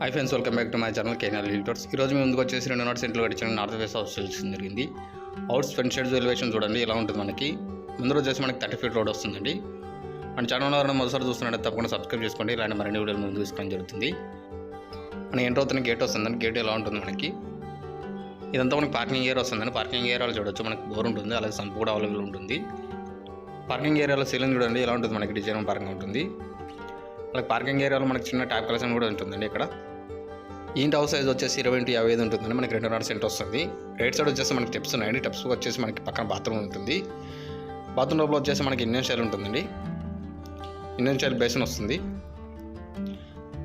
Hi friends welcome back to my channel కేనల్ లిటర్స్ ఈరోజు మేము ముందుకు వచ్చేసి రెండు నాట్ సెంట్లు గడిచిన నార్త్ వేస్ట్ హౌస్ తెలిసింది జరిగింది. అవుట్స్ ఫ్రంట్ షైడ్స్ ఎలివేషన్ చూడండి ఎలా ఉంటుంది మనకి. ముందు రోజు వచ్చేసి మనకి థర్టీ ఫీట్ రోడ్ వస్తుందండి. మన ఛానల్ ఎవరైనా మొదటిసారి చూస్తున్నట్టు తప్పకుండా సబ్స్క్రైబ్ చేసుకోండి ఇలాంటి మరిన్ని వీడియోలు ముందు తీసుకోవడం జరుగుతుంది. మన ఎంటర్ అవుతున్న గేట్ వస్తుందండి గేట్ ఎలా ఉంటుంది మనకి. ఇదంతా మనకి పార్కింగ్ ఏరియా వస్తుందండి. పార్కింగ్ ఏరియాలో చూడొచ్చు మనకి బోర్ ఉంటుంది అలాగే సంపు కూడా అవైలబుల్ ఉంటుంది. పార్కింగ్ ఏరియాలో సీలింగ్ చూడండి ఎలా ఉంటుంది మనకి డిజైన్ పార్కింగ్ ఉంటుంది. అలాగే పార్కింగ్ ఏరియాలో మనకి చిన్న ట్యాప్ కలెక్షన్ కూడా ఉంటుందండి ఇక్కడ. ఇంటి హౌస్ సైజ్ వచ్చేసి ఇరవై ఇంటూ యాభై ఐదు ఉంటుందండి. మనకి రెండున్నర సెంట్ వస్తుంది. రైట్ సైడ్ వచ్చేసి మనకి స్టెప్స్ ఉన్నాయండి. స్టెప్స్ వచ్చేసి మనకి పక్కన బాత్రూమ్ ఉంటుంది. బాత్రూమ్ లోపల వచ్చేసి మనకి ఇండియన్ స్టైల్ ఉంటుందండి. ఇండియన్ స్టైల్ బేసిన్ వస్తుంది.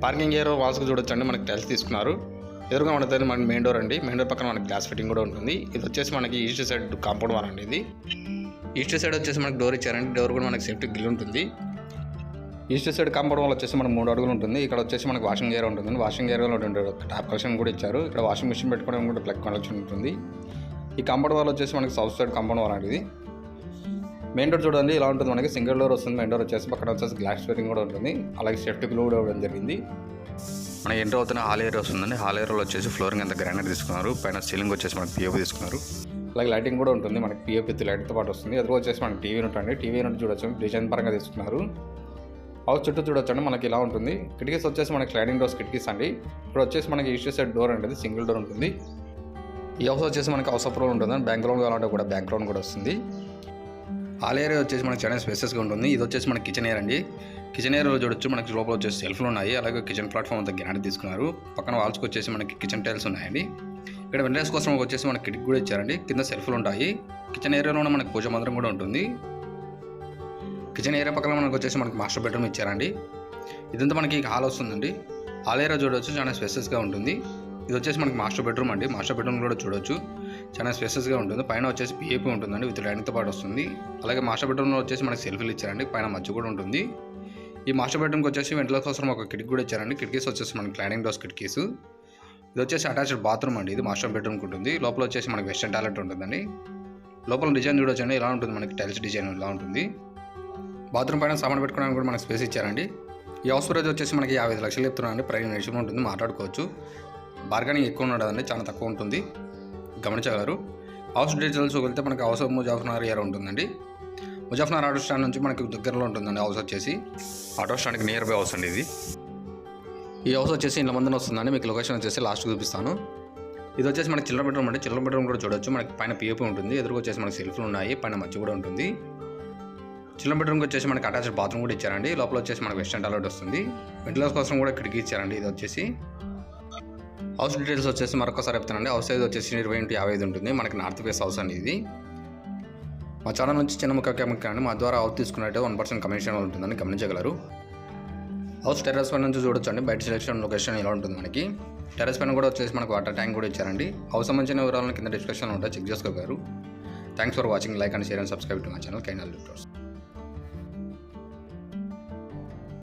పార్కింగ్ ఏరియా వాల్స్కి చూడొచ్చండి. మనకి టైల్స్ తీసుకున్నారు. ఎదురుగా మనకి మన మెయిన్ డోర్ అండి. మెయిన్ డోర్ పక్కన మనకి గ్లాస్ ఫిట్టింగ్ కూడా ఉంటుంది. ఇది వచ్చేసి మనకి ఈస్ట్ సైడ్ కాంపౌండ్ వాల్ అండి ఇది. ఈస్ట్ సైడ్ వచ్చేసి మనకి డోర్ ఇచ్చారండి. డోర్ కూడా మనకి సేఫ్టీ గిల్ ఉంటుంది. ఈస్ట్ సైడ్ కాంపౌండ్ వాల్ వచ్చేసి మనకు మూడు అడుగులు ఉంటుంది ఇక్కడ వచ్చేసి మనకి వాషింగ్ ఏరియా ఉంటుంది వాషింగ్ ఏరియాలో రెండు టాప్ కలెక్షన్ కూడా ఇచ్చారు ఇక్కడ వాషింగ్ మిషన్ పెట్టుకోవడం కూడా ప్లగ్ కనెక్షన్ ఉంటుంది ఈ కాంపౌండ్ వాల్ వచ్చేసి మనకి సౌత్ సైడ్ కాంపౌండ్ వల్ల అనేది మెయిన్ డోర్ చూడండి ఇలా ఉంటుంది మనకి సింగిల్ డోర్ వస్తుంది మెయిన్ డోర్ వచ్చేసి పక్కన వచ్చేసి గ్లాస్ ఫిట్టింగ్ కూడా ఉంటుంది అలాగే సేఫ్టీ గ్లూ కూడా ఇవ్వడం జరిగింది మన ఎంటర్ అవుతున్న హాల్ ఏరియా వస్తుందండి హాల్ ఏరియాలో వచ్చేసి ఫ్లోరింగ్ అంత గ్రానైట్ తీసుకున్నారు పైన సీలింగ్ వచ్చేసి మనకి పిఓపి తీసుకున్నారు అలాగే లైటింగ్ కూడా ఉంటుంది మనకి పిఓపి లైట్తో పాటు వస్తుంది ఎదురు వచ్చేసి మనకి టీవీ ఉంటుంది టీవీ నుండి చూడొచ్చు డిజైన్ పరంగా తీసుకున్నారు హౌస్ చుట్టూ చూడొచ్చండి మనకి ఇలా ఉంటుంది. కిటికీస్ వచ్చేసి మనకి స్లైడింగ్ డోర్స్ కిటికీస్ అండి. ఇప్పుడు వచ్చేసి మనకి ఈస్ట్ సైడ్ డోర్ అనేది సింగిల్ డోర్ ఉంటుంది. ఈ హౌస్ వచ్చేసి మనకి హౌస్ ఆఫ్ లోన్ ఉంటుంది బ్యాంక్ లోన్ కావాలంటే కూడా బ్యాంక్ లోన్ కూడా వస్తుంది. ఆల్ ఏరియా వచ్చేసి మనకి చాలా స్పేసెస్గా ఉంటుంది. ఇది వచ్చేసి మనకి కిచెన్ ఏర్ అండి. కిచెన్ ఏరియాలో చూడొచ్చు మనకి లోపల వచ్చేసి సెల్ఫ్లు ఉన్నాయి. అలాగే కిచెన్ ప్లాట్ఫామ్ అంతా గ్రాండ్ తీసుకున్నారు. పక్కన వాల్స్కి వచ్చేసి మనకి కిచెన్ టైల్స్ ఉన్నాయండి. ఇక్కడ వెంటర్స్ కోసం వచ్చేసి మనకి కిటికీ కూడా ఇచ్చారండి. కింద సెల్ఫ్లు ఉంటాయి. కిచెన్ ఏరియాలో మనకి పూజ మందిరం కూడా ఉంటుంది. కిచెన్ ఏరియా పక్కన మనకు వచ్చేసి మనకి మాస్టర్ బెడ్రూమ్ ఇచ్చారండి. ఇదంతా మనకి హాల్ వస్తుందండి. హాల్ ఏరియా చూడవచ్చు చాలా స్పెసెస్గా ఉంటుంది. ఇది వచ్చేసి మనకి మాస్టర్ బెడ్రూమ్ అండి. మాస్టర్ బెడ్రూమ్ కూడా చూడొచ్చు. చాలా స్పెసెస్గా ఉంటుంది. పైన వచ్చేసి పిఏపీ ఉంటుందండి విత్ లైన్తో పాటు వస్తుంది. అలాగే మాస్టర్ బెడ్రూమ్లో వచ్చేసి మనకి సెల్ఫీలు ఇచ్చారండి. పైన మధ్య కూడా ఉంటుంది. ఈ మాస్టర్ బెడ్రూమ్కి వచ్చేసి వెంటల కోసం ఒక కిటికీ కూడా ఇచ్చారండి. కిటికీస్ వచ్చేసి మనకి క్లైనింగ్ డోర్స్ కిటికీస్. ఇది వచ్చేసి అటాచ్డ్ బాత్రూమ్ అండి. ఇది మాస్టర్ బెడ్రూమ్కి ఉంటుంది. లోపల వచ్చేసి మనకి వెస్టర్న్ టాయిలెట్ ఉంటుందండి. లోపల డిజైన్ చూడొచ్చండి. ఇలా ఉంటుంది? మనకి టైల్స్ డిజైన్ ఇలా ఉంటుంది? బాత్రూమ్ పైన సామాన్ పెట్టుకోవడానికి కూడా మనకి స్పేస్ ఇచ్చారండి. ఈ హౌస్ ప్రైజ్ వచ్చేసి మనకి యాభై ఐదు లక్షలు చెప్తున్నారండి ప్రైస్ నిమిషం ఉంటుంది మాట్లాడుకోవచ్చు. బార్గెనింగ్ ఎక్కువ ఉండదండి చాలా తక్కువ ఉంటుంది. గమనించగలరు. హౌస్ డీటెయిల్స్ వెళ్తే మనకి హౌస్ ముజాఫర్నగర్ ఏరియా ఉంటుందండి. ముజాఫర్నగర్ ఆటో స్టాండ్ నుంచి మనకి దగ్గరలో ఉంటుందండి హౌస్ వచ్చేసి. ఆటో స్టాండ్కి నియర్ బై హౌస్ అండి ఇది. ఈ హౌస్ వచ్చేసి ఇంట్లో మందిని వస్తుందండి. మీకు లొకేషన్ వచ్చేసి లాస్ట్ చూపిస్తాను. ఇది వచ్చేసి మనకి చిల్డ్రన్ బెడ్రూమ్ అండి. చిల్డ్రన్ బెడ్రూమ్ కూడా చూడొచ్చు. మనకి పైన పిఎఫ్ ఉంటుంది. ఎదురుగా వచ్చేసి మనకి సెల్ఫ్లు ఉన్నాయి. పైన మధ్య కూడా ఉంటుంది. చిల్డ్రన్ బెడ్రూమ్కి వచ్చేసి మనకి అటాచ్డ్ బాత్రూమ్ కూడా ఇచ్చారండి. లోపల వచ్చేసి మనకి వెస్టర్న్ టాయిలెట్ వస్తుంది. వెంటిలేషన్ కోసం కూడా కిటికీ ఇచ్చారండి ఇది వచ్చేసి. హౌస్ డీటెయిల్స్ వచ్చేసి మరొకసారి చెప్తానండి. హౌస్ సైజ్ వచ్చేసి ఇరవై ఇంటూ యాభై ఐదు ఉంటుంది. మనకి నార్త్ ఫేస్ హౌస్ అండి ఇది. మా ఛానల్ నుంచి చిన్న ముఖ్య కెమిక్ అండి మా ద్వారా హౌస్ తీసుకున్నట్టే వన్ పర్సెంట్ కమిషన్ ఉంటుందని గమనించగలరు. హౌస్ టెర్రస్ పైన నుంచి చూడొచ్చండి. బయట సెలెక్షన్ లొకేషన్ ఇలా ఉంటుంది మనకి. టెర్రస్ పైన కూడా వచ్చేసి మనకు వాటర్ ట్యాంక్ కూడా ఇచ్చారండి. హౌస్ సంబంధించిన వివరాలను కింద డిస్క్రిప్షన్లో ఉంటాయి. చెక్ చేసుకోగలరు. Thanks for watching like and share and subscribe to మా ఛానల్ కైనల్ లిటర్స్